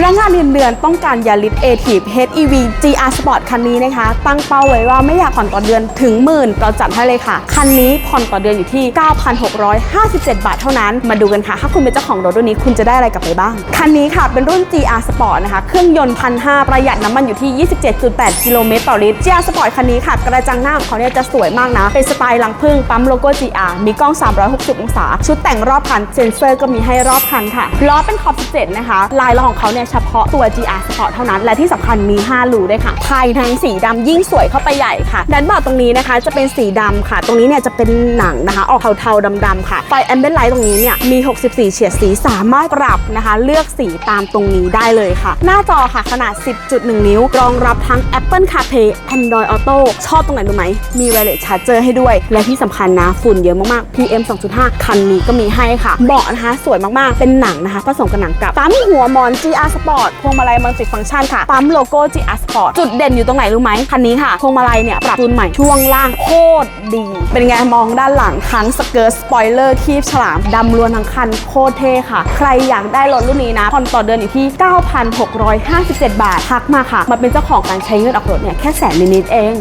พนักงานเงินเดือนต้องการยาลิสเอทีฟ HEV GR Sport คันนี้นะคะ ตั้งเป้าไว้ว่าไม่อยากผ่อนต่อเดือนถึงหมื่นเราจัดให้เลยค่ะ คันนี้ผ่อนต่อเดือนอยู่ที่ 9,657 บาทเท่านั้น มาดูกันค่ะ ถ้าคุณเป็นเจ้าของรถรุ่นนี้คุณจะได้อะไรกลับไปบ้าง คันนี้ค่ะเป็นรุ่น GR Sport นะคะ เครื่องยนต์1,500ประหยัดน้ำมันอยู่ที่ 27.8 กิโลเมตรต่อลิตร GR Sport คันนี้ค่ะ กระจังหน้าของเขาเนี่ยจะสวยมากนะ เป็นสไตล์ลังพึ่งปั๊มโลโก้ GR มีกล้อง 360 องศา ชุดแต่งรอบคันเซ็นเซอร์ก็มีให้รอบคันค่ะล้อเป็นขอบ17นะคะลายล้อของเขาเนี่ยเฉพาะตัว GR Sport เท่านั้น และที่สำคัญมี 5 รูด้วยค่ะ ภายในสีดำยิ่งสวยเข้าไปใหญ่ค่ะด้านบอร์ดตรงนี้นะคะจะเป็นสีดำค่ะ ตรงนี้เนี่ยจะเป็นหนังนะคะ ออกเทาๆดำๆค่ะ ไฟแอมเบนไลท์ตรงนี้เนี่ยมี 64 เฉดสีสามารถปรับนะคะ เลือกสีตามตรงนี้ได้เลยค่ะ หน้าจอค่ะขนาด 10.1 นิ้ว รองรับทั้ง Apple CarPlay Android Auto ชอบตรงไหนรู้ไหม มี Wireless Charger ให้ด้วย และที่สำคัญนะฝุ่นเยอะมากๆ PM 2.5 คันนี้ก็มีให้ค่ะ เบาะนะคะสวยมากๆ เป็นหนังนะคะ ผสมกับหนังกลับปั๊มหัวมอน GR ปอร์ตพวงมาลัยมัลติฟังก์ชันค่ะ ปั๊มโลโก้ GR Sport จุดเด่นอยู่ตรงไหนรู้ไหมคันนี้ค่ะพวงมาลัยเนี่ยปรับจูนใหม่ช่วงล่างโคตรดี เป็นไงมองด้านหลังทั้งสเกิร์ตสปอยเลอร์คีบฉลามดำล้วนทั้งคันโคตรเท่ค่ะ ใครอยากได้รถรุ่นนี้นะผ่อนต่อเดือนอยู่ที่ 9,657 บาททักมาค่ะ มาเป็นเจ้าของการใช้เงินออกรถเนี่ยแค่แสนนิดๆเอง